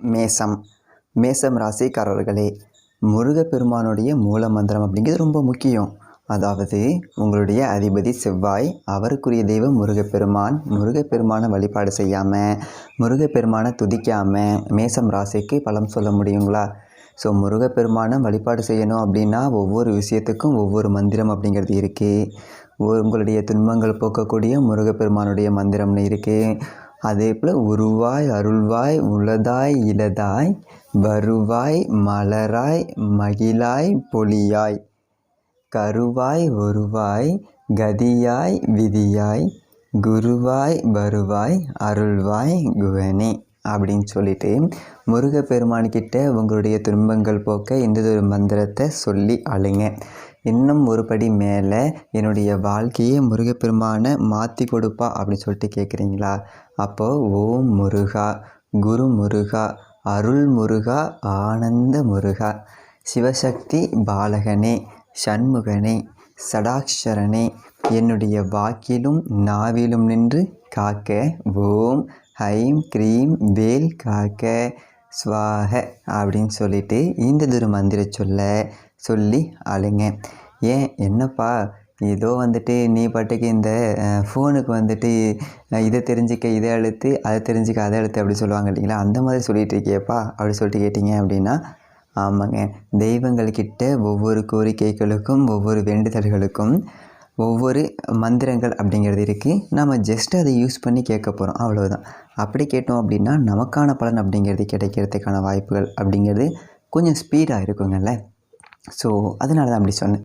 மேசம் மேசம் ராசிக்காரர்களே முருகப்பெருமானுடைய மூல மந்திரம் அப்படிங்கிறது ரொம்ப முக்கியம். அதாவது உங்களுடைய அதிபதி செவ்வாய் அவருக்குரிய தெய்வம் முருகப்பெருமான். முருகப்பெருமானை வழிபாடு செய்யாமல் முருகப்பெருமானை துதிக்காமல் மேசம் ராசிக்கு பலம் சொல்ல முடியுங்களா? ஸோ முருகப்பெருமானை வழிபாடு செய்யணும் அப்படின்னா ஒவ்வொரு விஷயத்துக்கும் ஒவ்வொரு மந்திரம் அப்படிங்கிறது இருக்குது உங்களுடைய துன்பங்கள் போக்கக்கூடிய முருகப்பெருமானுடைய மந்திரம்னு இருக்குது அதே போல் உருவாய் அருள்வாய் உளதாய் இளதாய் வருவாய் மலராய் மகிழாய் பொலியாய். கருவாய் ஒருவாய் கதியாய் விதியாய் குருவாய் வருவாய் அருள்வாய் குவனே அப்படின்னு சொல்லிட்டு முருகப்பெருமான்கிட்ட உங்களுடைய துன்பங்கள் போக்க இந்த ஒரு மந்திரத்தை சொல்லி அழுங்க. இன்னும் ஒரு படி மேலே என்னுடைய வாழ்க்கையை முருகப்பெருமானை மாற்றி கொடுப்பா அப்படின்னு சொல்லிட்டு கேட்குறீங்களா அப்போது ஓம் முருகா குரு முருகா அருள் முருகா ஆனந்த முருகா சிவசக்தி பாலகனே சண்முகனே சடாக்ஷரனே என்னுடைய வாக்கிலும் நாவிலும் நின்று காக்க ஓம் ஹைம் க்ரீம் வேல் காக்க ஸ்வாக அப்படின்னு சொல்லிட்டு இந்த திரு மந்திர சொல்ல சொல்லி அழுங்க. ஏன்? என்னப்பா? ஏதோ வந்துட்டு நீ பாட்டுக்கு இந்த ஃபோனுக்கு வந்துட்டு இதை தெரிஞ்சிக்க இதை அழுத்து அதை தெரிஞ்சிக்க அதை அழுத்து அப்படி சொல்லுவாங்க இல்லைங்களா? அந்த மாதிரி சொல்லிகிட்டு இருக்கியப்பா அப்படி சொல்லிட்டு கேட்டிங்க அப்படின்னா ஆமாங்க. தெய்வங்கள்கிட்ட ஒவ்வொரு கோரிக்கைகளுக்கும் ஒவ்வொரு வேண்டுதல்களுக்கும் ஒவ்வொரு மந்திரங்கள் அப்படிங்கிறது இருக்குது நம்ம ஜஸ்ட் அதை யூஸ் பண்ணி கேட்க போகிறோம் அவ்வளோதான் அப்படி கேட்டோம் அப்படின்னா நமக்கான பலன் அப்படிங்கிறது கிடைக்கிறதுக்கான வாய்ப்புகள் அப்படிங்கிறது கொஞ்சம் ஸ்பீடாக இருக்குங்கல்ல ஸோ அதனால தான் அப்படி சொன்னேன்.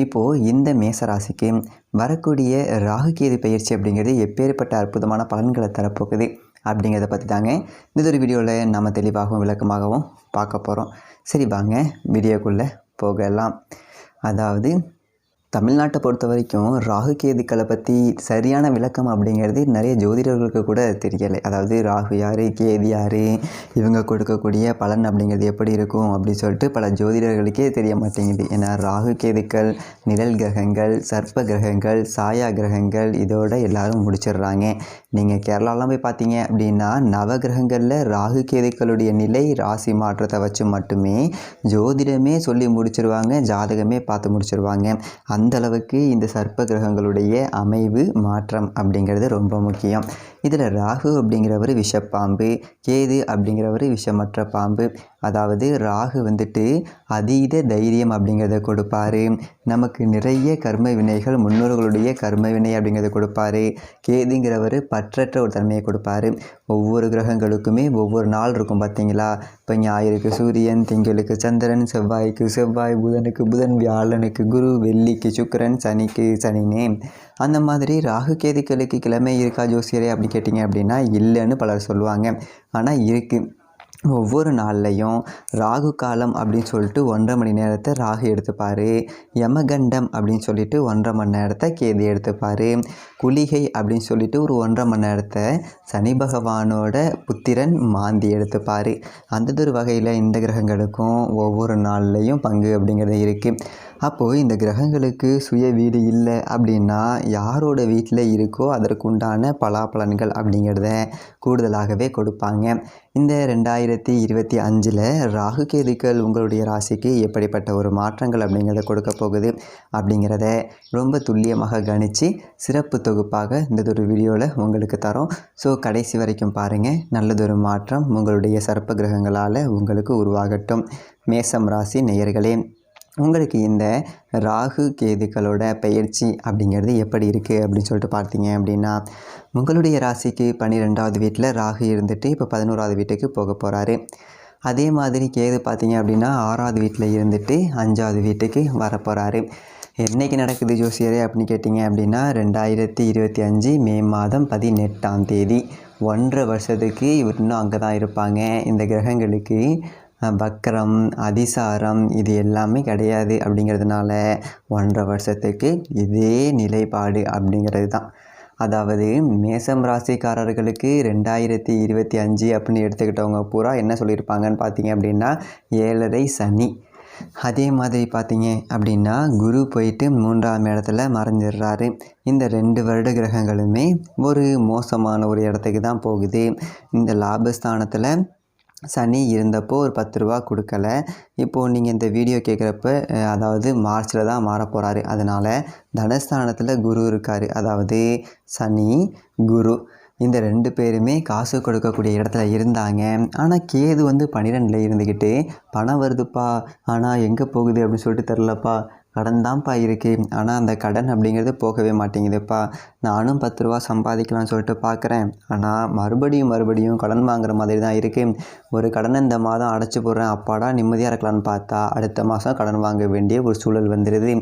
இப்போது இந்த மேசராசிக்கு வரக்கூடிய ராகுகேது பயிற்சி அப்படிங்கிறது எப்பேற்பட்ட அற்புதமான பலன்களை தரப்போகுது அப்படிங்கிறத பற்றி தாங்க இந்த ஒரு வீடியோவில் நம்ம தெளிவாகவும் விளக்கமாகவும் பார்க்க போகிறோம் சரி வாங்க வீடியோக்குள்ளே போகலாம். அதாவது தமிழ்நாட்டை பொறுத்த வரைக்கும் ராகு கேதுக்களை பற்றி சரியான விளக்கம் அப்படிங்கிறது நிறைய ஜோதிடர்களுக்கு கூட தெரியலை. அதாவது ராகு யார் கேது யார் இவங்க கொடுக்கக்கூடிய பலன் அப்படிங்கிறது எப்படி இருக்கும் அப்படின்னு சொல்லிட்டு பல ஜோதிடர்களுக்கே தெரிய மாட்டேங்குது. ஏன்னா ராகு கேதுக்கள் நிழல் கிரகங்கள் சர்ப்ப கிரகங்கள் சாயா கிரகங்கள் இதோட எல்லாரும் முடிச்சிடுறாங்க. நீங்கள் கேரளாலாம் போய் பார்த்தீங்க அப்படின்னா நவகிரகங்களில் ராகு கேதுக்களுடைய நிலை ராசி மாற்றத்தை வச்சு மட்டுமே ஜோதிடமே சொல்லி முடிச்சிருவாங்க ஜாதகமே பார்த்து முடிச்சிருவாங்க. அந்தளவுக்கு இந்த சர்ப்ப கிரகங்களுடைய அமைவு மாற்றம் அப்படிங்கிறது ரொம்ப முக்கியம். இதில் ராகு அப்படிங்கிறவர் விஷப்பாம்பு கேது அப்படிங்கிறவர் விஷமற்ற பாம்பு. அதாவது ராகு வந்துட்டு அதீத தைரியம் அப்படிங்கிறத கொடுப்பாரு. நமக்கு நிறைய கர்ம வினைகள் முன்னோர்களுடைய கர்ம வினை அப்படிங்கிறத கொடுப்பாரு. கேதுங்கிறவர் பற்றற்ற ஒரு தன்மையை கொடுப்பாரு. ஒவ்வொரு கிரகங்களுக்குமே ஒவ்வொரு நாள் இருக்கும் பார்த்தீங்களா? இப்போ ஞாயிறுக்கு சூரியன் திங்களுக்கு சந்திரன் செவ்வாய்க்கு செவ்வாய் புதனுக்கு புதன் வியாழனுக்கு குரு வெள்ளிக்கு சுக்கரன் சனிக்கு சனினே அந்த மாதிரி ராகு கேதுக்களுக்கு கிழமை இருக்கா ஜோசியரே அப்படி கேட்டிங்க அப்படின்னா இல்லைன்னு பலர் சொல்லுவாங்க. ஆனால் இருக்குது ஒவ்வொரு நாள்லையும் ராகு காலம் அப்படின்னு சொல்லிட்டு ஒன்றரை மணி நேரத்தை ராகு எடுத்துப்பார். யமகண்டம் அப்படின்னு சொல்லிட்டு ஒன்றரை மணி நேரத்தை கேது எடுத்துப்பார். குளிகை அப்படின்னு சொல்லிட்டு ஒரு ஒன்றரை மணி நேரத்தை சனி பகவானோட புத்திரன் மாந்தி எடுத்துப்பார். அந்ததொரு வகையில் இந்த கிரகங்களுக்கும் ஒவ்வொரு நாள்லையும் பங்கு அப்படிங்கிறது இருக்குது அப்போது இந்த கிரகங்களுக்கு சுய வீடு இல்லை அப்படின்னா யாரோட வீட்டில் இருக்கோ அதற்குண்டான பலாபலன்கள் அப்படிங்கிறத கூடுதலாகவே கொடுப்பாங்க. இந்த ரெண்டாயிரத்தி இருபத்தி அஞ்சில் ராகு கேதுக்கள் உங்களுடைய ராசிக்கு எப்படிப்பட்ட ஒரு மாற்றங்கள் அப்படிங்கிறத கொடுக்க போகுது அப்படிங்கிறத ரொம்ப துல்லியமாக கணித்து சிறப்பு தொகுப்பாக இந்ததொரு வீடியோவில் உங்களுக்கு தரோம். ஸோ கடைசி வரைக்கும் பாருங்கள் நல்லதொரு மாற்றம் உங்களுடைய சர்ப்ப கிரகங்களால் உங்களுக்கு உருவாகட்டும். மேசம் ராசி நேயர்களே உங்களுக்கு இந்த ராகு கேதுக்களோட பயிற்சி அப்படிங்கிறது எப்படி இருக்குது அப்படின்னு சொல்லிட்டு பார்த்தீங்க அப்படின்னா உங்களுடைய ராசிக்கு பன்னிரெண்டாவது வீட்டில் ராகு இருந்துட்டு இப்போ பதினோராவது வீட்டுக்கு போக போகிறாரு அதே மாதிரி கேது பார்த்தீங்க அப்படின்னா ஆறாவது வீட்டில் இருந்துட்டு அஞ்சாவது வீட்டுக்கு வர போகிறாரு என்னைக்கு நடக்குது ஜோசியரே அப்படின்னு கேட்டிங்க அப்படின்னா ரெண்டாயிரத்தி இருபத்தி அஞ்சு மே மாதம் பதினெட்டாம் தேதி. ஒன்றரை வருஷத்துக்கு இவர் இன்னும் அங்கே தான் இருப்பாங்க. இந்த கிரகங்களுக்கு வக்கரம் அதிசாரம் இது எல்லாமே கிடையாது அப்படிங்கிறதுனால ஒன்றரை வருஷத்துக்கு இதே நிலைப்பாடு அப்படிங்கிறது தான் அதாவது மேசம் ராசிக்காரர்களுக்கு ரெண்டாயிரத்தி இருபத்தி அஞ்சு அப்படின்னு எடுத்துக்கிட்டவங்க பூரா என்ன சொல்லியிருப்பாங்கன்னு பார்த்தீங்க அப்படின்னா ஏழரை சனி. அதே மாதிரி பார்த்தீங்க அப்படின்னா குரு போயிட்டு மூன்றாம் இடத்துல மறைஞ்சிடுறாரு. இந்த ரெண்டு வருட கிரகங்களுமே ஒரு மோசமான ஒரு இடத்துக்கு தான் போகுது. இந்த லாபஸ்தானத்தில் சனி இருந்தப்போ ஒரு பத்து ரூபா கொடுக்கல. இப்போது நீங்கள் இந்த வீடியோ கேட்குறப்ப அதாவது மார்ச்சில் தான் மாற போகிறாரு அதனால் தனஸ்தானத்தில் குரு இருக்கார். அதாவது சனி குரு இந்த ரெண்டு பேருமே காசு கொடுக்கக்கூடிய இடத்துல இருந்தாங்க. ஆனால் கேது வந்து பன்னிரெண்டில் இருந்துக்கிட்டு பணம் வருதுப்பா. ஆனால் எங்கே போகுது அப்படின்னு சொல்லிட்டு தெரிலப்பா கடன் தான்ப்பா இருக்குது ஆனால் அந்த கடன் அப்படிங்கிறது போகவே மாட்டேங்குதுப்பா. நானும் பத்து ரூபா சம்பாதிக்கலாம்னு சொல்லிட்டு பார்க்குறேன் ஆனால் மறுபடியும் மறுபடியும் கடன் வாங்குற மாதிரி தான் இருக்குது ஒரு கடனை இந்த மாதம் அடைச்சி போடுறேன். அப்பாடா நிம்மதியாக இருக்கலாம்னு பார்த்தா அடுத்த மாதம் கடன் வாங்க வேண்டிய ஒரு சூழல் வந்துடுது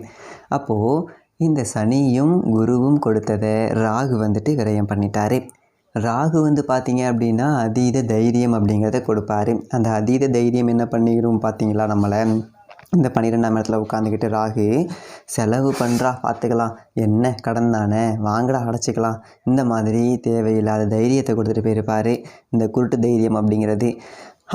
அப்போது இந்த சனியும் குருவும் கொடுத்ததை ராகு வந்துட்டு விரயம் பண்ணிட்டாரு. ராகு வந்து பார்த்தீங்க அப்படின்னா அதீத தைரியம் அப்படிங்கிறத கொடுப்பாரு. அந்த அதீத தைரியம் என்ன பண்ணிடும் பார்த்தீங்களா நம்மளை? இந்த பன்னிரெண்டாம் இடத்துல உட்காந்துக்கிட்டு ராகு செலவு பண்ணுறா பார்த்துக்கலாம் என்ன கடன் தானே? வாங்கடா அடைச்சிக்கலாம். இந்த மாதிரி தேவையில்லாத தைரியத்தை கொடுத்துட்டு போயிருப்பார். இந்த குருட்டு தைரியம் அப்படிங்கிறது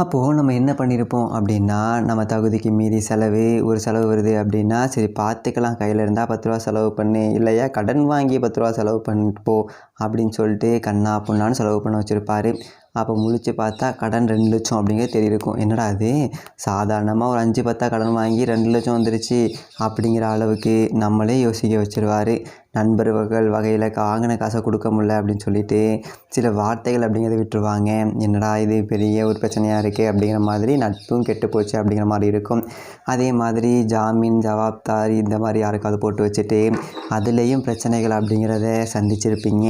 அப்போது நம்ம என்ன பண்ணியிருப்போம் அப்படின்னா நம்ம தகுதிக்கு மீறி செலவு ஒரு செலவு வருது அப்படின்னா சரி பார்த்துக்கலாம் கையில் இருந்தால் பத்து ரூபா செலவு பண்ணு இல்லையா? கடன் வாங்கி பத்து ரூபா செலவு பண்ணிப்போ அப்படின்னு சொல்லிட்டு கண்ணா பொண்ணான்னு செலவு பண்ண வச்சுருப்பாரு. அப்போ முழிச்சு பார்த்தா கடன் ரெண்டு லட்சம் அப்படிங்கிறது தெரியிருக்கும். என்னடா அது சாதாரணமாக ஒரு அஞ்சு பத்தா கடன் வாங்கி ரெண்டு லட்சம் வந்துருச்சு அப்படிங்கிற அளவுக்கு நம்மளே யோசிக்க வச்சிருவார். நண்பர்கள் வகையில் வாங்கின காசை கொடுக்க முடியல அப்படின்னு சொல்லிட்டு சில வார்த்தைகள் அப்படிங்கிறத விட்டுருவாங்க. என்னடா இது பெரிய ஒரு பிரச்சனையாக இருக்குது அப்படிங்கிற மாதிரி நட்பும் கெட்டு போச்சு அப்படிங்கிற மாதிரி இருக்கும். அதே மாதிரி ஜாமீன் ஜவாப்தாரி இந்த மாதிரி யாருக்காவது போட்டு வச்சுட்டு அதுலேயும் பிரச்சனைகள் அப்படிங்கிறத சந்திச்சிருப்பீங்க.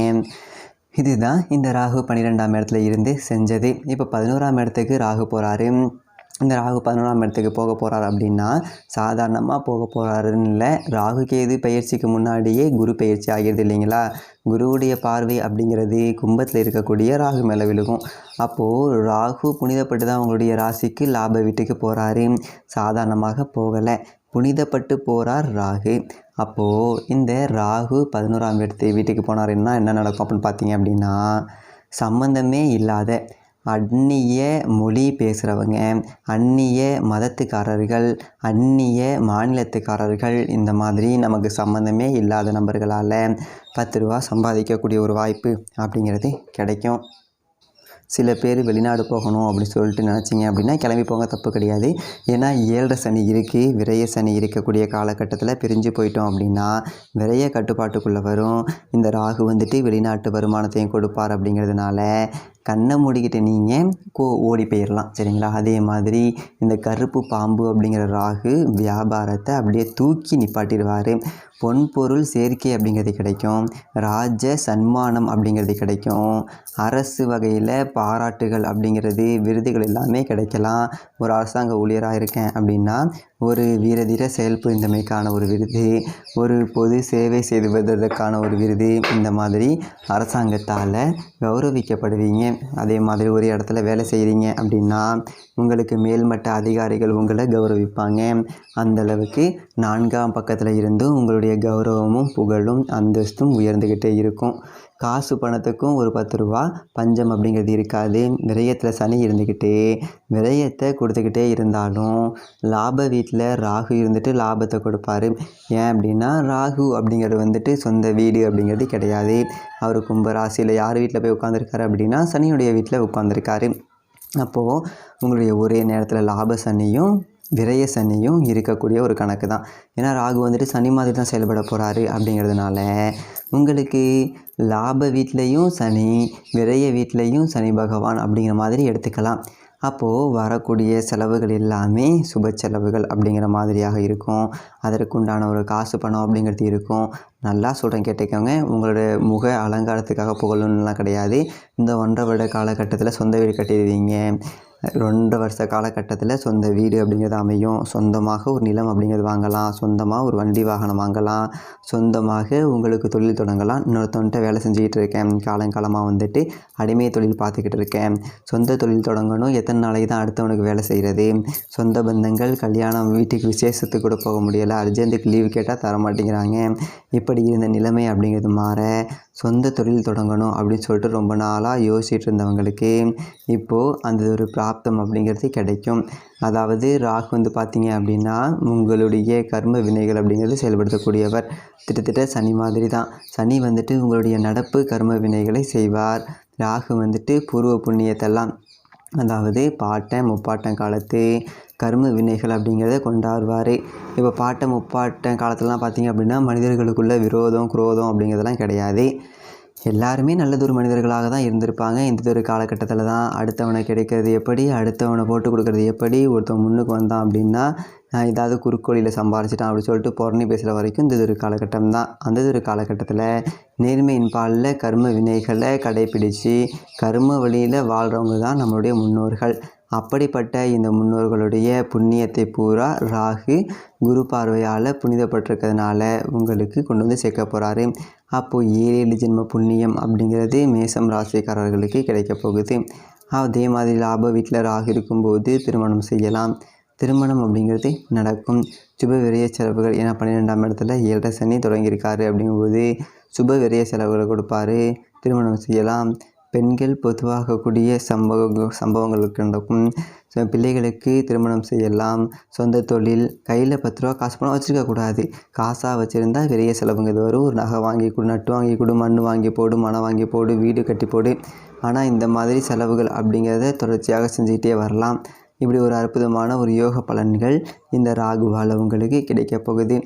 இதுதான் இந்த ராகு பன்னிரெண்டாம் இடத்துல இருந்து செஞ்சது. இப்போ பதினோராம் இடத்துக்கு ராகு போகிறாரு இந்த ராகு பதினோராம் இடத்துக்கு போக போகிறார் அப்படின்னா சாதாரணமாக போக போகிறாருன்னு இல்லை. ராகு கேது பயிற்சிக்கு முன்னாடியே குரு பயிற்சி ஆகிடுது இல்லைங்களா? குருவுடைய பார்வை அப்படிங்கிறது கும்பத்தில் இருக்கக்கூடிய ராகு மேலே விழுகும். அப்போது ராகு புனிதப்பட்டு தான் உங்களுடைய ராசிக்கு லாப வீட்டுக்கு போகிறாரு சாதாரணமாக போகலை. புனிதப்பட்டு போகிறார் ராகு. அப்போது இந்த ராகு பதினோராம் இடத்து வீட்டுக்கு போனாருன்னா என்ன நடக்கும் அப்படின்னு பார்த்தீங்க அப்படின்னா சம்மந்தமே இல்லாத அந்நிய மொழி பேசுகிறவங்க அந்நிய மதத்துக்காரர்கள் அந்நிய மாநிலத்துக்காரர்கள் இந்த மாதிரி நமக்கு சம்மந்தமே இல்லாத நபர்களால் பத்து ரூபா சம்பாதிக்கக்கூடிய ஒரு வாய்ப்பு அப்படிங்கிறது கிடைக்கும். சில பேர் வெளிநாடு போகணும் அப்படின்னு சொல்லிட்டு நினச்சிங்க அப்படின்னா கிளம்பி போங்க தப்பு கிடையாது. ஏன்னா ஏழரை சனி இருக்குது விரைய சனி இருக்கக்கூடிய காலகட்டத்தில் பிரிஞ்சு போயிட்டோம் அப்படின்னா விரைய கட்டுப்பாட்டுக்குள்ளே வரும். இந்த ராகு வந்துட்டு வெளிநாட்டு வருமானத்தையும் கொடுப்பார் அப்படிங்கிறதுனால கண்ணை மூடிக்கிட்டு நீங்கள் கோ ஓடி போயிடலாம் சரிங்களா? அதே மாதிரி இந்த கருப்பு பாம்பு அப்படிங்கிற ராகு வியாபாரத்தை அப்படியே தூக்கி நிப்பாட்டிடுவார். பொன்பொருள் சேர்க்கை அப்படிங்கிறது கிடைக்கும். ராஜ சன்மானம் அப்படிங்கிறது கிடைக்கும். அரசு வகையில் பாராட்டுகள் அப்படிங்கிறது விருதுகள் எல்லாமே கிடைக்கலாம். ஒரு அரசாங்க ஊழியராக இருக்கேன் அப்படின்னா ஒரு வீரதீர செயல் புரிந்தமைக்கான ஒரு விருது ஒரு பொது சேவை செய்து வருவதற்கான ஒரு விருது. இந்த மாதிரி அரசாங்கத்தால் கௌரவிக்கப்படுவீங்க. அதே மாதிரி ஒரு இடத்துல வேலை செய்கிறீங்க அப்படின்னா உங்களுக்கு மேல்மட்ட அதிகாரிகள் உங்களை கௌரவிப்பாங்க. அந்த அளவுக்கு நான்காம் பக்கத்தில் இருந்தும் உங்களுடைய கௌரவமும் புகழும் அந்தஸ்தும் உயர்ந்துக்கிட்டே இருக்கும். காசு பணத்துக்கும் ஒரு பத்து ரூபா பஞ்சம் அப்படிங்கிறது இருக்காது. விரயத்தில் சனி இருந்துக்கிட்டே விரயத்தை கொடுத்துக்கிட்டே இருந்தாலும் லாப வீட்டில் ராகு இருந்துட்டு லாபத்தை கொடுப்பாரு. ஏன் அப்படின்னா ராகு அப்படிங்கிறது வந்துட்டு சொந்த வீடு அப்படிங்கிறது கிடையாது. அவர் கும்பராசியில் யார் வீட்டில் போய் உட்காந்துருக்காரு அப்படின்னா சனியுடைய வீட்டில் உட்காந்துருக்காரு அப்போது உங்களுடைய ஒரே நேரத்தில் லாப சனியும் விரைய சனியும் இருக்கக்கூடிய ஒரு கணக்கு தான் ஏன்னா ராகு வந்துட்டு சனி மாதிரி தான் செயல்பட போகிறாரு அப்படிங்கிறதுனால உங்களுக்கு லாப வீட்லேயும் சனி விரைய வீட்லேயும் சனி பகவான் அப்படிங்கிற மாதிரி எடுத்துக்கலாம். அப்போது வரக்கூடிய செலவுகள் எல்லாமே சுப செலவுகள் அப்படிங்கிற மாதிரியாக இருக்கும். அதற்குண்டான ஒரு காசு பணம் அப்படிங்கிறது இருக்கும். நல்லா சொல்கிறேன் கேட்டுக்கோங்க. உங்களோட முக அலங்காரத்துக்காக புகழணும்லாம் கிடையாது. இந்த ஒன்றரை வருட காலகட்டத்தில் சொந்த வீடு கட்டிடுவீங்க. ரெண்டு வருஷ காலகட்டத்தில் சொந்த வீடு அப்படிங்கிறது அமையும். சொந்தமாக ஒரு நிலம் அப்படிங்கிறது வாங்கலாம். சொந்தமாக ஒரு வண்டி வாகனம் வாங்கலாம். சொந்தமாக உங்களுக்கு தொழில் தொடங்கலாம். இன்னொருத்தவன்ட்ட வேலை செஞ்சுக்கிட்டு இருக்கேன். காலங்காலமாக வந்துட்டு அடிமை தொழில் பார்த்துக்கிட்டு இருக்கேன். சொந்த தொழில் தொடங்கணும். எத்தனை நாளைக்கு தான் அடுத்தவனுக்கு வேலை செய்கிறது சொந்த பந்தங்கள் கல்யாணம் வீட்டுக்கு விசேஷத்துக்கு கூட போக முடியலை. அர்ஜென்ட்டுக்கு லீவு கேட்டால் தர மாட்டேங்கிறாங்க இப்படி இருந்த நிலைமை அப்படிங்கிறது மாற சொந்த தொழில் தொடங்கணும் அப்படின்னு சொல்லிட்டு ரொம்ப நாளாக யோசிச்சுட்டு இருந்தவங்களுக்கு இப்போது அந்த ஒரு பிராப்தம் அப்படிங்கிறது கிடைக்கும். அதாவது ராகு வந்து பார்த்தீங்க அப்படின்னா உங்களுடைய கர்ம வினைகள் அப்படிங்கிறது செயல்படுத்தக்கூடியவர். கிட்டத்தட்ட சனி மாதிரி தான் சனி வந்துட்டு உங்களுடைய நடப்பு கர்ம வினைகளை செய்வார். ராகு வந்துட்டு பூர்வ புண்ணியத்தெல்லாம் அதாவது பாட்டன் முப்பாட்டன் காலத்து கர்ம வினைகள் அப்படிங்கிறத கொண்டாடுவார். இப்போ பாட்டன் முப்பாட்டன் காலத்துலலாம் பார்த்தீங்க அப்படின்னா மனிதர்களுக்குள்ள விரோதம் குரோதம் அப்படிங்கிறதெல்லாம் கிடையாது. எல்லாருமே நல்லதொரு மனிதர்களாக தான் இருந்திருப்பாங்க. இந்த ஒரு காலகட்டத்தில் தான் அடுத்தவனை கிடைக்கிறது எப்படி அடுத்தவனை போட்டு கொடுக்கறது எப்படி ஒருத்தன் முன்னுக்கு வந்தான் அப்படின்னா நான் ஏதாவது குறுக்கோழியில் சம்பாரிச்சிட்டான் அப்படின்னு சொல்லிட்டு புறணி பேசுகிற வரைக்கும் இந்த ஒரு காலகட்டம் தான். அந்த ஒரு காலகட்டத்தில் நேர்மையின் பாலில் கர்ம வினைகளை கடைபிடித்து கர்ம வழியில் வாழ்கிறவங்க தான் நம்மளுடைய முன்னோர்கள். அப்படிப்பட்ட இந்த முன்னோர்களுடைய புண்ணியத்தை பூரா ராகு குரு பார்வையால் புனிதப்பட்டிருக்கிறதுனால உங்களுக்கு கொண்டு வந்து சேர்க்க போகிறாரு அப்போது ஏழு ஏழு ஜென்ம புண்ணியம் அப்படிங்கிறது மேசம் ராசிக்காரர்களுக்கு கிடைக்க போகுது. அதே மாதிரி லாப வீட்டில் ராகு இருக்கும்போது திருமணம் செய்யலாம். திருமணம் அப்படிங்கிறது நடக்கும். சுப விரைய செலவுகள் ஏன்னா பன்னிரெண்டாம் இடத்துல ஏழரை சனி தொடங்கியிருக்காரு அப்படிங்கும்போது சுப விரைய செலவுகளை கொடுப்பாரு. திருமணம் செய்யலாம். பெண்கள் பொதுவாக கூடிய சம்பவ சம்பவங்களுக்கு நடக்கும். பிள்ளைகளுக்கு திருமணம் செய்யலாம். சொந்த தொழில் கையில் பத்து ரூபா காசு பணம் வச்சுருக்கக்கூடாது காசாக வச்சுருந்தா பெரிய செலவுங்க இது வரும். ஒரு நகை வாங்கி கொடு நட்டு வாங்கி கொடு மண் வாங்கி போடு மனம் வாங்கி போடு வீடு கட்டி போடு. ஆனால் இந்த மாதிரி செலவுகள் அப்படிங்கிறத தொடர்ச்சியாக செஞ்சுக்கிட்டே வரலாம். இப்படி ஒரு அற்புதமான ஒரு யோக பலன்கள் இந்த ராகுவால் உங்களுக்கு கிடைக்க போகுது.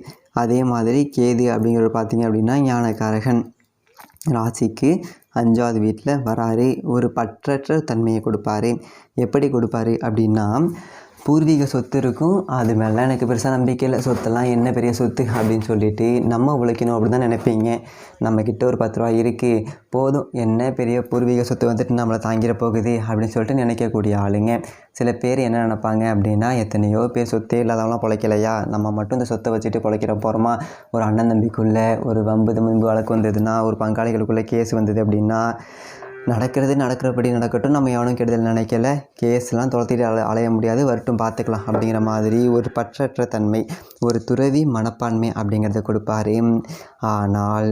அதே மாதிரி கேது அப்படிங்கிறது பார்த்தீங்க அப்படின்னா ஞானக்காரகன். ராசிக்கு அஞ்சாவது வீட்டில் வராரு. ஒரு பற்றற்ற தன்மையை கொடுப்பாரு. எப்படி கொடுப்பாரு அப்படின்னா பூர்வீக சொத்து இருக்கும். அது மேலே எனக்கு பெருசாக நம்பிக்கை இல்லை. சொத்தெல்லாம் என்ன பெரிய சொத்து அப்படின்னு சொல்லிட்டு நம்ம உழைக்கணும் அப்படி தான் நினைப்பீங்க. நம்மக்கிட்ட ஒரு பத்து ரூபா இருக்குது போதும். என்ன பெரிய பூர்வீக சொத்து வந்துட்டு நம்மளை தாங்கிட போகுது அப்படின்னு சொல்லிட்டு நினைக்கக்கூடிய ஆளுங்க. சில பேர் என்ன நினைப்பாங்க அப்படின்னா எத்தனையோ பேர் சொத்தே இல்லாதவங்களாம் பிழைக்கலையா? நம்ம மட்டும் இந்த சொத்தை வச்சுட்டு பிழைக்கிற போகிறோமா ஒரு அண்ணன் தம்பிக்குள்ளே ஒரு வம்பு தம்பு வழக்கு வந்ததுன்னா ஒரு பங்காளிகளுக்குள்ளே கேஸ் வந்தது அப்படின்னா நடக்கிறது நடக்கிறபடி நடக்கட்டும். நம்ம எவனும் கெடுதல் நினைக்கல. கேஸ்லாம் துளத்திட்டு அல அலைய முடியாது. வரட்டும் பார்த்துக்கலாம் அப்படிங்கிற மாதிரி ஒரு பற்றற்ற தன்மை ஒரு துறவி மனப்பான்மை அப்படிங்கிறத கொடுப்பாரு. ஆனால்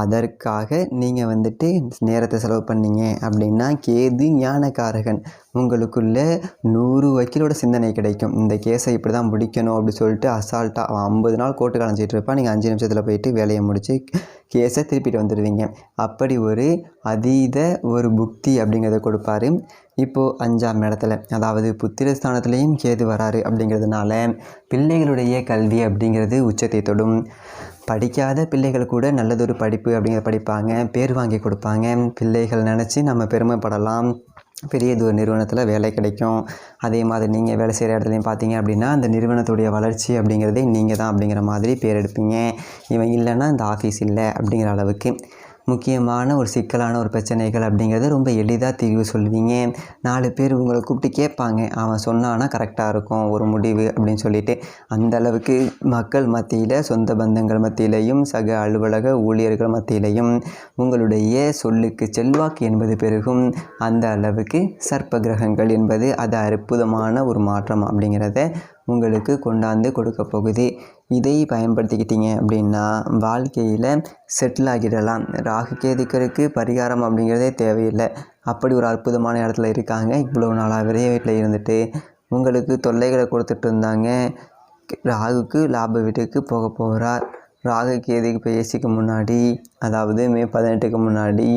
அதற்காக நீங்கள் வந்துட்டு நேரத்தை செலவு பண்ணீங்க அப்படின்னா கேது ஞானகாரகன் உங்களுக்குள்ளே நூறு வக்கீலோட சிந்தனை கிடைக்கும். இந்த கேஸை இப்படி தான் முடிக்கணும் அப்படின்னு சொல்லிட்டு அசால்ட்டாக அவன் ஐம்பது நாள் கோர்ட்டு காலஞ்சிட்டு இருப்பான். நீங்கள் அஞ்சு நிமிஷத்தில் போயிட்டு வேலையை முடித்து கேஸை திருப்பிட்டு வந்துடுவீங்க. அப்படி ஒரு அதீத ஒரு புக்தி அப்படிங்கிறத கொடுப்பாரு. இப்போது அஞ்சாம் இடத்துல அதாவது புத்திரஸ்தானத்துலேயும் கேது வராரு அப்படிங்கிறதுனால பிள்ளைகளுடைய கல்வி அப்படிங்கிறது உச்சத்தை தொடும். படிக்காத பிள்ளைகள் கூட நல்லதொரு படிப்பு அப்படிங்கிற படிப்பாங்க பேர் வாங்கி கொடுப்பாங்க. பிள்ளைகள் நினச்சி நம்ம பெருமைப்படலாம். பெரியதொரு நிறுவனத்தில் வேலை கிடைக்கும். அதே மாதிரி நீங்கள் வேலை செய்கிற இடத்துலையும் பார்த்தீங்க அப்படின்னா அந்த நிறுவனத்துடைய வளர்ச்சி அப்படிங்கிறதே நீங்கள் தான் அப்படிங்கிற மாதிரி பேர் எடுப்பீங்க. இவன் இல்லைன்னா இந்த ஆஃபீஸ் இல்லை அப்படிங்கிற அளவுக்கு. முக்கியமான ஒரு சிக்கலான ஒரு பிரச்சனைகள் அப்படிங்கிறத ரொம்ப எளிதாக தீர்வு சொல்லுவீங்க. நாலு பேர் உங்களை கூப்பிட்டு கேட்பாங்க. அவன் சொன்னான்னா கரெக்டாக இருக்கும் ஒரு முடிவு அப்படின்னு சொல்லிட்டு. அந்த அளவுக்கு மக்கள் மத்தியில் சொந்த பந்தங்கள் மத்தியிலையும் சக அலுவலக ஊழியர்கள் மத்தியிலையும் உங்களுடைய சொல்லுக்கு செல்வாக்கு என்பது பெருகும். அந்த அளவுக்கு சர்ப்ப கிரகங்கள் என்பது அது அற்புதமான ஒரு மாற்றம் அப்படிங்கிறத உங்களுக்கு கொண்டாந்து கொடுக்க போகுது. இதை பயன்படுத்திக்கிட்டீங்க அப்படின்னா வாழ்க்கையில் செட்டில் ஆகிடலாம். ராகு கேதுக்கிறதுக்கு பரிகாரம் அப்படிங்கிறதே தேவையில்லை. அப்படி ஒரு அற்புதமான இடத்துல இருக்காங்க. இவ்வளோ நாளாக விரைய வீட்டில் இருந்துட்டு உங்களுக்கு தொல்லைகளை கொடுத்துட்டு இருந்தாங்க. ராகுக்கு லாப வீட்டுக்கு போக போகிறார் ராகு கேதுக்கு பேசிக்கு முன்னாடி அதாவது மே பதினெட்டுக்கு முன்னாடி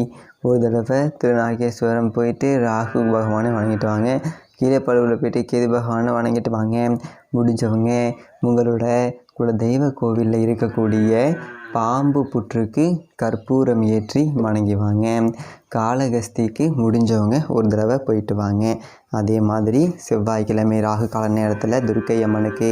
ஒரு தடவை திருநாகேஸ்வரம் போயிட்டு ராகு பகவானை வணங்கிட்டு வாங்க. கீழே பழுவில் போயிட்டு கேது பகவானை வணங்கிட்டு வாங்க. முடிஞ்சவங்க உங்களோட குல தெய்வ கோவிலில் இருக்கக்கூடிய பாம்பு புற்றுக்கு கற்பூரம் ஏற்றி வணங்கி வாங்க. காளகஸ்திக்கு முடிஞ்சவங்க ஒரு தடவை போயிட்டு வாங்க. அதே மாதிரி செவ்வாய்க்கிழமை ராகு கால நேரத்தில் துர்க்கை அம்மனுக்கு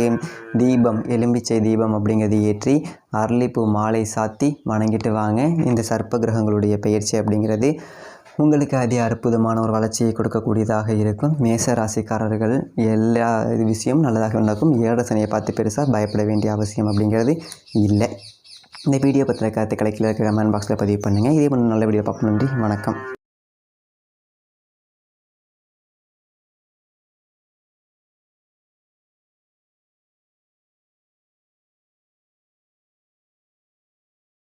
தீபம் எலும்பிச்சை தீபம் அப்படிங்கிறது ஏற்றி அரளிப்பூ மாலை சாத்தி வணங்கிட்டு வாங்க. இந்த சர்ப்ப கிரகங்களுடைய பயிற்சி அப்படிங்கிறது உங்களுக்கு அதி அற்புதமான ஒரு வளர்ச்சியை கொடுக்கக்கூடியதாக இருக்கும். மேச ராசிக்காரர்கள் எல்லா விஷயமும் நல்லதாக நடக்கும். ஏழரை சனியை பார்த்து பெருசாக பயப்பட வேண்டிய அவசியம் அப்படிங்கிறது இல்லை. இந்த வீடியோ பற்றின கருத்துக்களை கீழே கமெண்ட் பாக்ஸில் பதிவு பண்ணுங்கள் இதே பண்ண நல்ல வீடியோ பார்ப்போம். நன்றி. வணக்கம்.